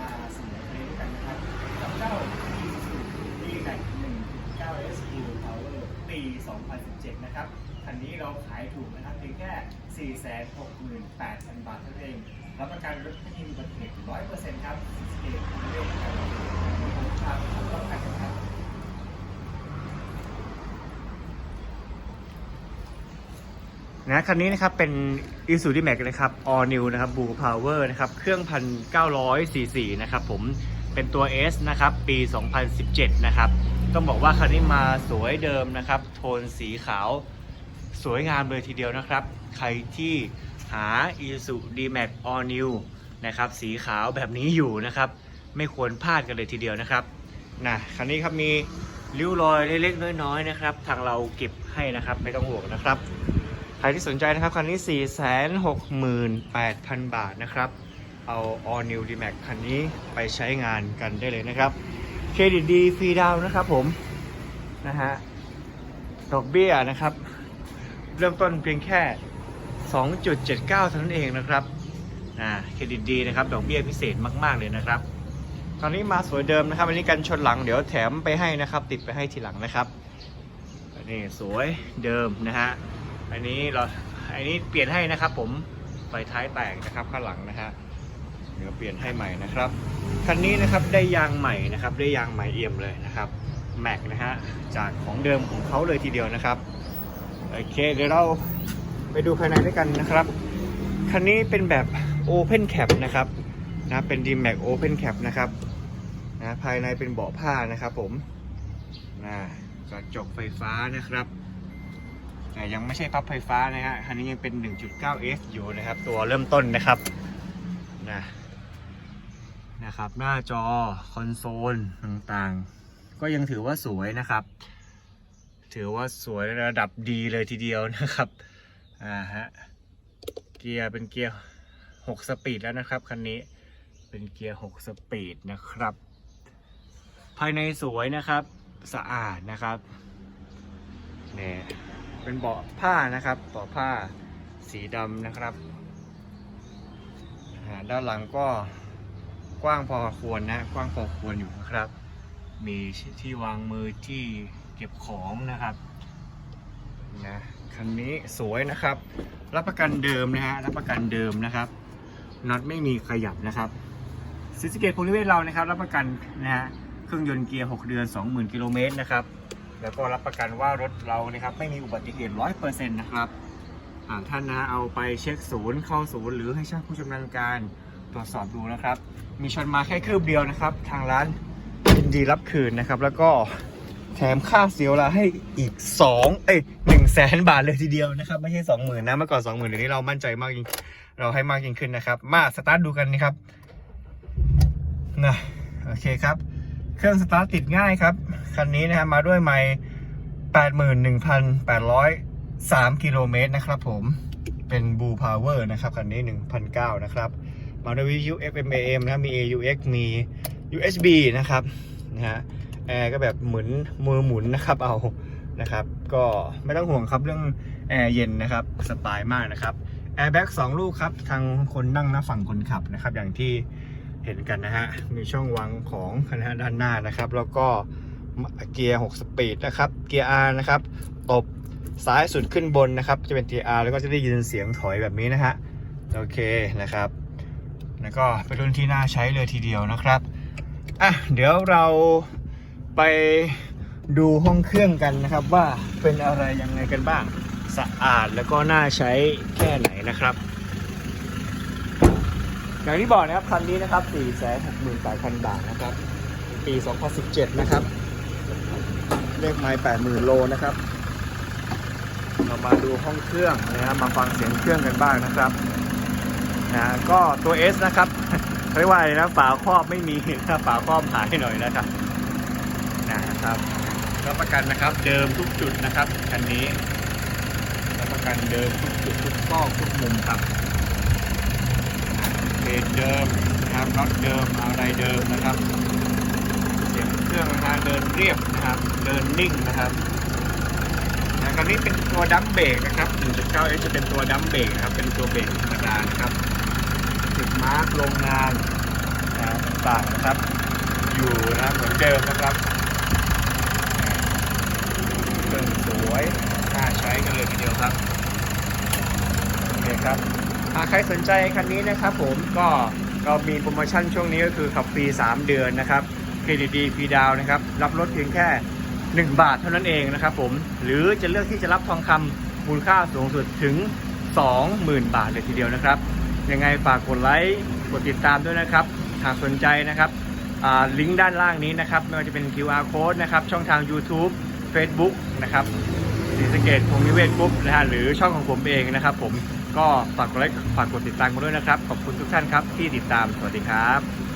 มาเสนอเพลงด้วยกันนะครับ กับเจ้า Isuzu D-Max 1.9 S Fuel Power ปี 2017 นะครับ คันนี้เราขายถูกนะครับเพียงแค่ 468,000 บาทเท่านั้นเอง รับประกันรถไม่มีอุบัติเหตุ100%ครับสเกตเรื่องการผมพาไปดูรถกันนะครับ นะคันนี้นะครับเป็น i s u d i m a x นะครับ All New นะครับ Blue Power นะครับ เครื่อง1,900 cc นะครับผมเป็นตัว S นะครับ ปี 2017 นะครับ ต้องบอกว่าคันนี้มาสวยเดิมนะครับ โทนสีขาวสวยงามเลยทีเดียวนะครับ ใครที่หา i s u d m a x All New นะครับ สีขาวแบบนี้อยู่นะครับ ไม่ควรพลาดกันเลยทีเดียวนะครับนะคันนี้ครับมีริ้วรอยเล็กๆน้อยๆนะครับ ทางเราเก็บให้นะครับ ไม่ต้องห่วงนะครับ ใครที่สนใจนะครับ คันนี้ 468,000 บาทนะครับ เอา All New D Max คันนี้ไปใช้งานกันได้เลยนะครับ เครดิตดีฟรีดาวน์นะครับผม นะฮะ ดอกเบี้ยนะครับ เริ่มต้นเพียงแค่ 2.79เท่านั้นเองนะครับอ่าเครดิตดีนะครับ ดอกเบี้ยพิเศษมาก ๆ เลยนะครับ ตอนนี้มาสวยเดิมนะครับ อันนี้กันชนหลังเดี๋ยวแถมไปให้นะครับ ติดไปให้ทีหลังนะครับนนี้สวยเดิมนะฮะ อันนี้เราอันนี้เปลี่ยนให้นะครับ ผมไฟท้ายแตกนะครับข้างหลังนะฮะเดี๋ยวเปลี่ยนให้ใหม่นะครับคันนี้นะครับได้ยางใหม่นะครับ ได้ยางใหม่เอี่ยมเลยนะครับแม็กนะฮะจากของเดิมของเขาเลยทีเดียวนะครับโอเคเดี๋ยวเราไปดูภายในด้วยกันนะครับคันนี้เป็นแบบ Open Cap นะครับนะเป็น D-Max Open Cap นะครับนะภายในเป็นเบาะผ้านะครับผมนะกระจกไฟฟ้านะครับ ยังไม่ใช่พับไฟฟ้านะฮะคันนี้ยังเป็น 1.9F อยู่นะครับ ตัวเริ่มต้นนะครับนะนะครับ หน้าจอคอนโซลต่างๆ ก็ยังถือว่าสวยนะครับ ถือว่าสวยระดับดีเลยทีเดียวนะครับอ่าฮะเกียร์เป็นเกียร์ 6 สปีดแล้วนะครับคันนี้เป็นเกียร์ 6 สปีดนะครับ ภายในสวยนะครับ สะอาดนะครับเนี่ย เป็นเบาะผ้านะครับเบาะผ้าสีดำนะครับด้านหลังก็กว้างพอควรนะกว้างพอควรอยู่นะครับ มีที่วางมือที่เก็บของนะครับนะคันนี้สวยนะครับ รับประกันเดิมนะฮะรับประกันเดิมนะครับน็อตไม่มีขยับนะครับซิสเกตโพลิเวทเรานะครับ รับประกันนะฮะเครื่องยนต์เกียร์ 6 เดือน 20,000 กิโลเมตรนะครับ แล้วก็รับประกันว่ารถเรานะครับไม่มีอุบัติเหตุร้อยเปอร์เซ็นต์นะครับหากท่านนะเอาไปเช็คศูนย์เข้าศูนย์หรือให้ช่างผู้ชำนาญการตรวจสอบดูนะครับ มีชนมาแค่คืบเดียวนะครับ ทางร้านยินดีรับคืนนะครับ แล้วก็แถมค่าเสียเวลาให้อีก 2 เอ้ยหนึ่งแสนบาทเลยทีเดียวนะครับ ไม่ใช่สองหมื่นนะเมื่อก่อนสองหมื่นเดี๋ยวนี้เรามั่นใจมากยิ่งเราให้มากยิ่งขึ้นนะครับ มาสตาร์ทดูกันนะครับนะโอเคครับ เครื่องสตาร์ทติดง่ายครับ คันนี้นะฮะมาด้วยไมค์81,803กิโลเมตรนะครับผม เป็น Blue Power นะครับ คันนี้ 1,009นะครับ มาด้วยวิทยุ FM AM นะ มี AUX มี USB นะครับ นะฮะ แอร์ก็แบบหมุน มือหมุนนะครับ เอา นะครับ ก็ไม่ต้องห่วงครับเรื่องแอร์เย็นนะครับ สบายมากนะครับ แอร์แบ็กสองลูกครับ ทางคนนั่งหน้าฝั่งคนขับนะครับ อย่างที่เห็นกันนะฮะ มีช่องวางของนะฮะด้านหน้านะครับ แล้วก็ เกียร์6สปีดนะครับเกียร์ R นะครับตบซ้ายสุดขึ้นบนนะครับจะเป็นเกียร์ R แล้วก็จะได้ยินเสียงถอยแบบนี้นะฮะโอเคนะครับแล้วก็เป็นรุ่นที่น่าใช้เลยทีเดียวนะครับอะเดี๋ยวเราไปดูห้องเครื่องกันนะครับว่าเป็นอะไรยังไงกันบ้างสะอาดแล้วก็น่าใช้แค่ไหนนะครับ อย่างที่บอกนะครับคันนี้นะครับ 468,000 บาทนะครับ ปี 2017 นะครับ เลขไม้80,000โลนะครับ เรามาดูห้องเครื่องนะครับมาฟังเสียงเครื่องกันบ้างนะครับนะก็ตัว S นะครับเรียกว่าอะไรนะฝาครอบไม่มีถ้าฝาครอบหายหน่อยนะครับนะครับรับประกันนะครับ เดิมทุกจุดนะครับคันนี้รับประกันเดิมทุกจุดทุกซอกทุกมุมครับเพจเดิมนะครับน็อตเดิมอะไรเดิมนะครับ สียงเครื่องนะฮะเดินเรียบนะครับ เดินนิ่งนะครับนะคันนี้เป็นตัวดัมเบรกนะครับ1.9จะเป็นตัวดัมเบรกนะครับ เป็นตัวเบรกธรรมดานะครับจุดมาร์กโรงงานนะต่างๆนะครับ อยู่นะเหมือนเดิมนะครับเครื่องสวยน่าใช้กันเลยทีเดียวครับโอเคครับหากใครสนใจคันนี้นะครับผมก็เรามีโปรโมชั่นช่วงนี้ก็คือขับฟรี 3 เดือนนะครับ เครดิตดีฟรีดาวนะครับ รับรถเพียงแค่ 1 บาทเท่านั้นเองนะครับผม หรือจะเลือกที่จะรับทองคำมูลค่าสูงสุดถึง 20,000 บาทเลยทีเดียวนะครับ ยังไงฝากกดไลค์ กดติดตามด้วยนะครับ หากสนใจนะครับลิงก์ด้านล่างนี้นะครับ ไม่ว่าจะเป็น QR code นะครับ ช่องทาง YouTube Facebook นะครับศรีสเกตพงนิเวศกรุ๊ปนะฮะ หรือช่องของผมเองนะครับ ผม ก็ฝากกดไลค์ ฝากกดติดตามกันด้วยนะครับ ขอบคุณทุกท่านครับที่ติดตาม สวัสดีครับ